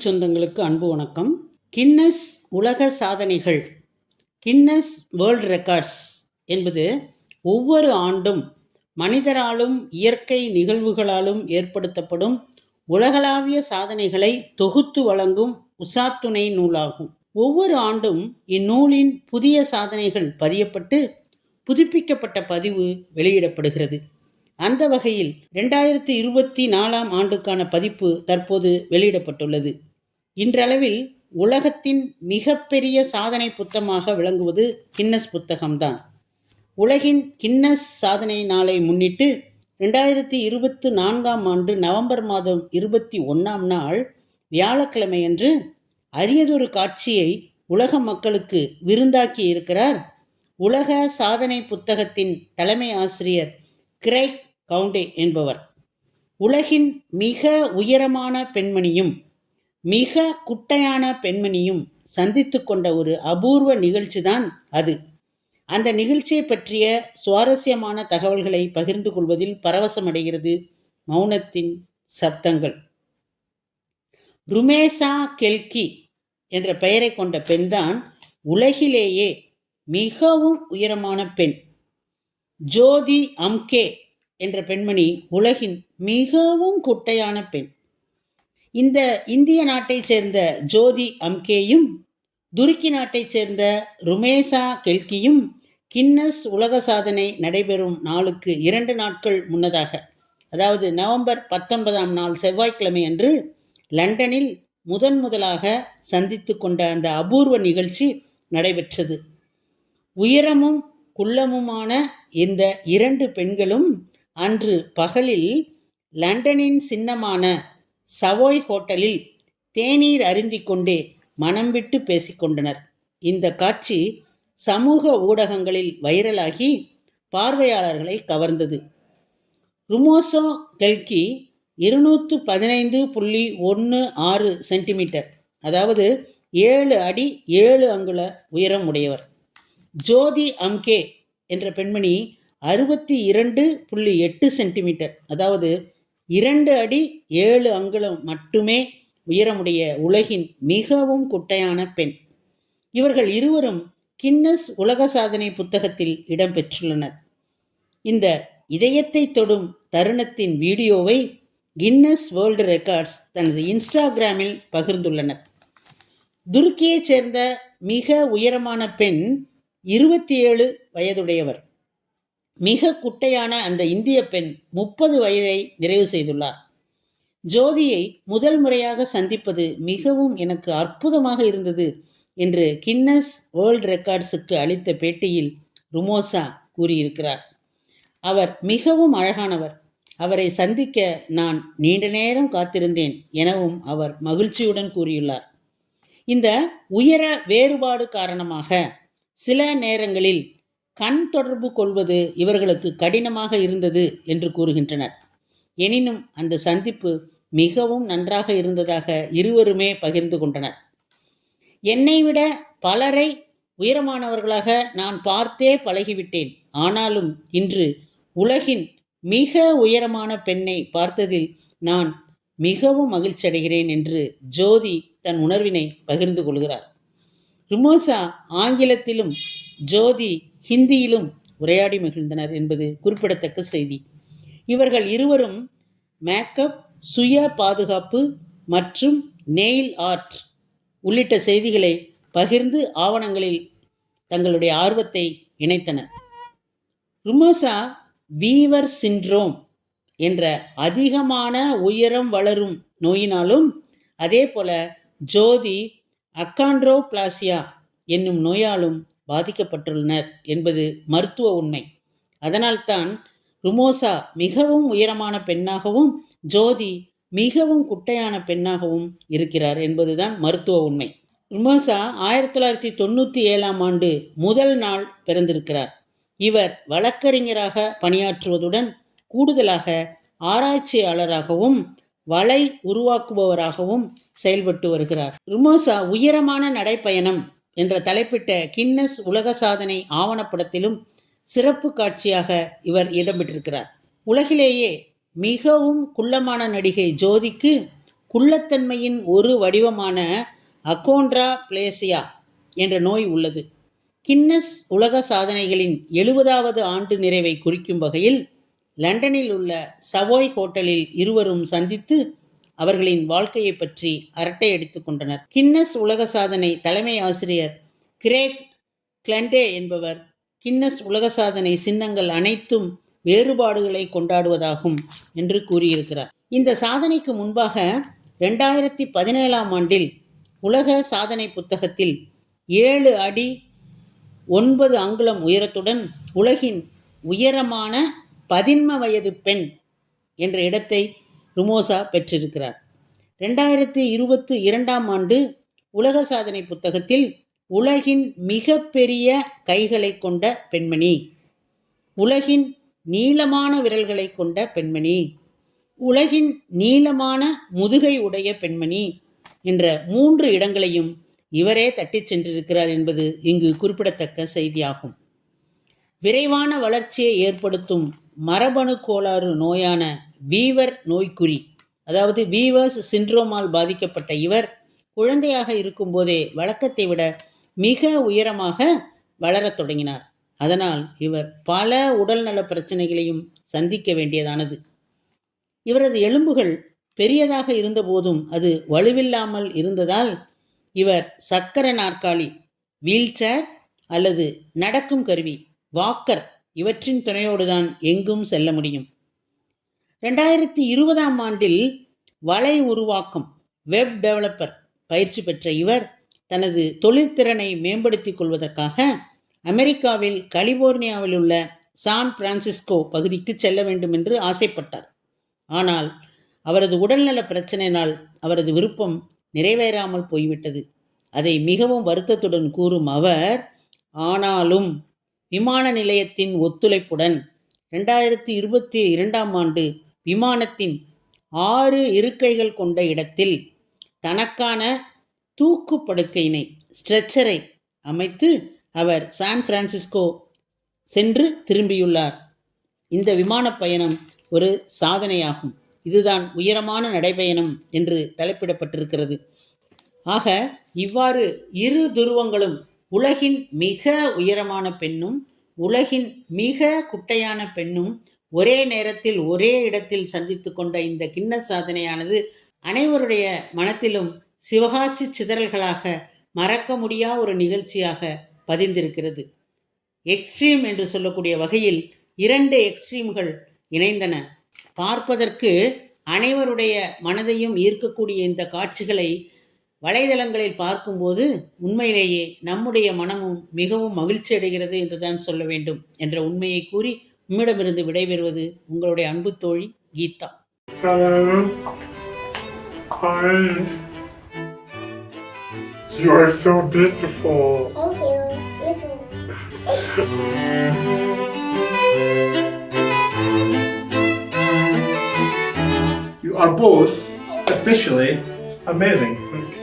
தமிழ் சொந்தங்களுக்கு அன்பு வணக்கம். கின்னஸ் உலக சாதனைகள் கின்னஸ் வேர்ல்ட் ரெக்கார்ட்ஸ் என்பது ஒவ்வொரு ஆண்டும் மனிதராலும் இயற்கை நிகழ்வுகளாலும் ஏற்படுத்தப்படும் உலகளாவிய சாதனைகளை தொகுத்து வழங்கும் உசாத்துணை நூலாகும். ஒவ்வொரு ஆண்டும் இந்நூலின் புதிய சாதனைகள் பதியப்பட்டு புதுப்பிக்கப்பட்ட பதிவு வெளியிடப்படுகிறது. அந்த வகையில் ரெண்டாயிரத்தி இருபத்தி நாலாம் ஆண்டுக்கான பதிப்பு தற்போது வெளியிடப்பட்டுள்ளது. இன்றளவில் உலகத்தின் மிகப்பெரிய சாதனை புத்தகமாக விளங்குவது கின்னஸ் புத்தகம்தான். உலகின் கின்னஸ் சாதனை நாளை முன்னிட்டு ரெண்டாயிரத்தி இருபத்தி நான்காம் ஆண்டு நவம்பர் மாதம் இருபத்தி ஒன்றாம் நாள் வியாழக்கிழமையன்று அரியதொரு காட்சியை உலக மக்களுக்கு விருந்தாக்கி இருக்கிறார். உலக சாதனை புத்தகத்தின் தலைமை ஆசிரியர் கிரைக் கவுண்டே என்பவர். உலகின் மிக உயரமான பெண்மணியும் மிக குட்டையான பெண்மணியும் சந்தித்து கொண்ட ஒரு அபூர்வ நிகழ்ச்சி தான் அது. அந்த நிகழ்ச்சியை பற்றிய சுவாரஸ்யமான தகவல்களை பகிர்ந்து கொள்வதில் பரவசமடைகிறது மௌனத்தின் சப்தங்கள். ருமேசா கெல்கி என்ற பெயரை கொண்ட பெண்தான் உலகிலேயே மிகவும் உயரமான பெண். ஜோதி அம்கே என்ற பெண்மணி உலகின் மிகவும் குட்டையான பெண். இந்த இந்திய நாட்டைச் சேர்ந்த ஜோதி அம்கேயும் துருக்கி நாட்டைச் சேர்ந்த ருமேசா கெல்கியும் கின்னஸ் உலக சாதனை நடைபெறும் நாளுக்கு இரண்டு நாட்கள் முன்னதாக அதாவது நவம்பர் பத்தொன்பதாம் நாள் செவ்வாய்க்கிழமை அன்று லண்டனில் முதன் முதலாக சந்தித்து கொண்ட அந்த அபூர்வ நிகழ்ச்சி நடைபெற்றது. உயரமும் குள்ளமுமான இந்த இரண்டு பெண்களும் அன்று பகலில் லண்டனின் சின்னமான சவோய் ஹோட்டலில் தேநீர் அருந்திக் கொண்டே மனம் விட்டு பேசிக்கொண்டனர் இந்த காட்சி சமூக ஊடகங்களில் வைரலாகி பார்வையாளர்களை கவர்ந்தது. ருமோசோ கெல்கி இருநூற்று பதினைந்து புள்ளி ஒன்று ஆறு சென்டிமீட்டர் அதாவது ஏழு அடி ஏழு அங்குல உயரம் உடையவர். ஜோதி அம்கே என்ற பெண்மணி அறுபத்தி இரண்டு புள்ளி எட்டு சென்டிமீட்டர் அதாவது இரண்டு அடி ஏழு அங்குலம் மட்டுமே உயரமுடைய உலகின் மிகவும் குட்டையான பெண். இவர்கள் இருவரும் கின்னஸ் உலக சாதனை புத்தகத்தில் இடம்பெற்றுள்ளனர் இந்த இதயத்தை தொடும் தருணத்தின் வீடியோவை கின்னஸ் வேர்ல்டு ரெக்கார்ட்ஸ் தனது இன்ஸ்டாகிராமில் பகிர்ந்துள்ளனர். துருக்கியைச் சேர்ந்த மிக உயரமான பெண் இருபத்தி ஏழு வயதுடையவர். மிக குட்டையான அந்த இந்திய பெண் முப்பது வயதை நிறைவு செய்துள்ளார். ஜோதியை முதல் முறையாக சந்திப்பது மிகவும் எனக்கு அற்புதமாக இருந்தது என்று கின்னஸ் வேர்ல்ட் ரெக்கார்ட்ஸுக்கு அளித்த பேட்டியில் ருமோசா கூறியிருக்கிறார். அவர் மிகவும் அழகானவர். அவரை சந்திக்க நான் நீண்ட நேரம் காத்திருந்தேன் எனவும் அவர் மகிழ்ச்சியுடன் கூறியுள்ளார். இந்த உயர வேறுபாடு காரணமாக சில நேரங்களில் கண் தொடர்பு கொள்வது இவர்களுக்கு கடினமாக இருந்தது என்று கூறுகின்றனர். எனினும் அந்த சந்திப்பு மிகவும் நன்றாக இருந்ததாக இருவருமே பகிர்ந்து கொண்டனர். என்னை விட பலரை உயரமானவர்களாக நான் பார்த்தே பழகிவிட்டேன். ஆனாலும் இன்று உலகின் மிக உயரமான பெண்ணை பார்த்ததில் நான் மிகவும் மகிழ்ச்சி அடைகிறேன் என்று ஜோதி தன் உணர்வினை பகிர்ந்து கொள்கிறார். ருமோசா ஆங்கிலத்திலும் ஜோதி ஹிந்தியிலும் உரையாடி மகிழ்ந்தனர் என்பது குறிப்பிடத்தக்க செய்தி. இவர்கள் இருவரும் மேக்கப் சுய பாதுகாப்பு மற்றும் நெயில் ஆர்ட் உள்ளிட்ட செய்திகளை பகிர்ந்து ஆவணங்களில் தங்களுடைய ஆர்வத்தை இணைத்தனர். ருமோசா வீவர் சிண்ட்ரோம் என்ற அதிகமான உயரம் வளரும் நோயினாலும் அதே போல ஜோதி அக்காண்ட்ரோபிளாசியா என்னும் நோயாலும் பாதிக்கப்பட்டுள்ளனர் என்பது மருத்துவ உண்மை. அதனால்தான் ருமோசா மிகவும் உயரமான பெண்ணாகவும் ஜோதி மிகவும் குட்டையான பெண்ணாகவும் இருக்கிறார் என்பதுதான் மருத்துவ உண்மை. ருமோசா ஆயிரத்தி தொள்ளாயிரத்தி தொண்ணூற்றி ஏழாம் ஆண்டு முதல் நாள் பிறந்திருக்கிறார். இவர் வழக்கறிஞராக பணியாற்றுவதுடன் கூடுதலாக ஆராய்ச்சியாளராகவும் வலை உருவாக்குபவராகவும் செயல்பட்டு வருகிறார். ருமோசா உயரமான நடைப்பயணம் என்ற தலைப்பிட்ட கின்னஸ் உலக சாதனை ஆவணப்படத்திலும் சிறப்பு காட்சியாக இவர் இடம்பெற்றிருக்கிறார். உலகிலேயே மிகவும் குள்ளமான நடிகை ஜோதிக்கு குள்ளத்தன்மையின் ஒரு வடிவமான அகோண்ட்ரா பிளேசியா என்ற நோய் உள்ளது. கின்னஸ் உலக சாதனைகளின் எழுபதாவது ஆண்டு நிறைவை குறிக்கும் வகையில் லண்டனில் உள்ள சவோய் ஹோட்டலில் இருவரும் சந்தித்து அவர்களின் வாழ்க்கையை பற்றி அரட்டை அடித்துக் கொண்டனர். கின்னஸ் உலக சாதனை தலைமை ஆசிரியர் கிரேக் கிளண்டே என்பவர் கின்னஸ் உலக சாதனை சின்னங்கள் அனைத்தும் வேறுபாடுகளை கொண்டாடுவதாகும் என்று கூறியிருக்கிறார். இந்த சாதனைக்கு முன்பாக ரெண்டாயிரத்தி பதினேழாம் ஆண்டில் உலக சாதனை புத்தகத்தில் ஏழு அடி ஒன்பது அங்குலம் உயரத்துடன் உலகின் உயரமான பதின்ம வயது பெண் என்ற இடத்தை ருமோசா பெற்றிருக்கிறார். ரெண்டாயிரத்தி இருபத்தி இரண்டாம் ஆண்டு உலக சாதனை புத்தகத்தில் உலகின் மிக பெரிய கைகளை கொண்ட பெண்மணி. உலகின் நீளமான விரல்களை கொண்ட பெண்மணி. உலகின் நீளமான முதுகை உடைய பெண்மணி என்ற மூன்று இடங்களையும் இவரே தட்டிச் சென்றிருக்கிறார் என்பது இங்கு குறிப்பிடத்தக்க செய்தியாகும். விரைவான வளர்ச்சியை ஏற்படுத்தும் மரபணு கோளாறு நோயான வீவர் நோய்க்குறி. அதாவது வீவர்ஸ் சிண்ட்ரோமால் பாதிக்கப்பட்ட இவர் குழந்தையாக இருக்கும்போதே வழக்கத்தை விட மிக உயரமாக வளரத் தொடங்கினார். அதனால் இவர் பல உடல்நல பிரச்சனைகளையும் சந்திக்க வேண்டியதானது. இவரது எலும்புகள் பெரியதாக இருந்தபோதும் அது வலுவில்லாமல் இருந்ததால் இவர் சக்கர நாற்காலி வீல்சேர் அல்லது நடக்கும் கருவி வாக்கர் இவற்றின் துணையோடுதான் எங்கும் செல்ல முடியும். ரெண்டாயிரத்தி இருபதாம் ஆண்டில் வலை உருவாக்கம் வெப் டெவலப்பர் பயிற்சி பெற்ற இவர் தனது தொழில்திறனை மேம்படுத்திக் கொள்வதற்காக அமெரிக்காவில் கலிபோர்னியாவில் உள்ள சான் பிரான்சிஸ்கோ பகுதிக்கு செல்ல வேண்டும் என்று ஆசைப்பட்டார். ஆனால் அவரது உடல்நல பிரச்சனையினால் அவரது விருப்பம் நிறைவேறாமல் போய்விட்டது. அதை மிகவும் வருத்தத்துடன் கூறும் அவர் ஆனாலும் விமான நிலையத்தின் ஒத்துழைப்புடன் ரெண்டாயிரத்தி இருபத்தி இரண்டாம் ஆண்டு விமானத்தின் ஆறு இருக்கைகள் கொண்ட இடத்தில் தனக்கான தூக்கு படுக்கையினை ஸ்ட்ரெச்சரை அமைத்து அவர் சான் பிரான்சிஸ்கோ சென்று திரும்பியுள்ளார். இந்த விமானப் பயணம் ஒரு சாதனையாகும். இதுதான் உயரமான நடைபயணம் என்று தலைப்பிடப்பட்டிருக்கிறது. ஆக இவ்வாறு இரு துருவங்களும் உலகின் மிக உயரமான பெண்ணும் உலகின் மிக குட்டையான பெண்ணும் ஒரே நேரத்தில் ஒரே இடத்தில் சந்தித்து கொண்ட இந்த கிண்ண சாதனையானது அனைவருடைய மனத்திலும் சிவகாசி சிதறல்களாக மறக்க முடியா ஒரு நிகழ்ச்சியாக பதிந்திருக்கிறது. எக்ஸ்ட்ரீம் என்று சொல்லக்கூடிய வகையில் இரண்டு எக்ஸ்ட்ரீம்கள் இணைந்தன. பார்ப்பதற்கு அனைவருடைய மனதையும் ஈர்க்கக்கூடிய இந்த காட்சிகளை வலைதளங்களில் பார்க்கும்போது உண்மையிலேயே நம்முடைய மனமும் மிகவும் மகிழ்ச்சி அடைகிறது என்றுதான் சொல்ல வேண்டும் என்ற உண்மையை கூறி உம்மிடமிருந்து விடைபெறுவது உங்களுடைய அன்பு தோழி Geetha Hello. Hi. You are so beautiful. Thank you. You too. You are both officially amazing. Thank you.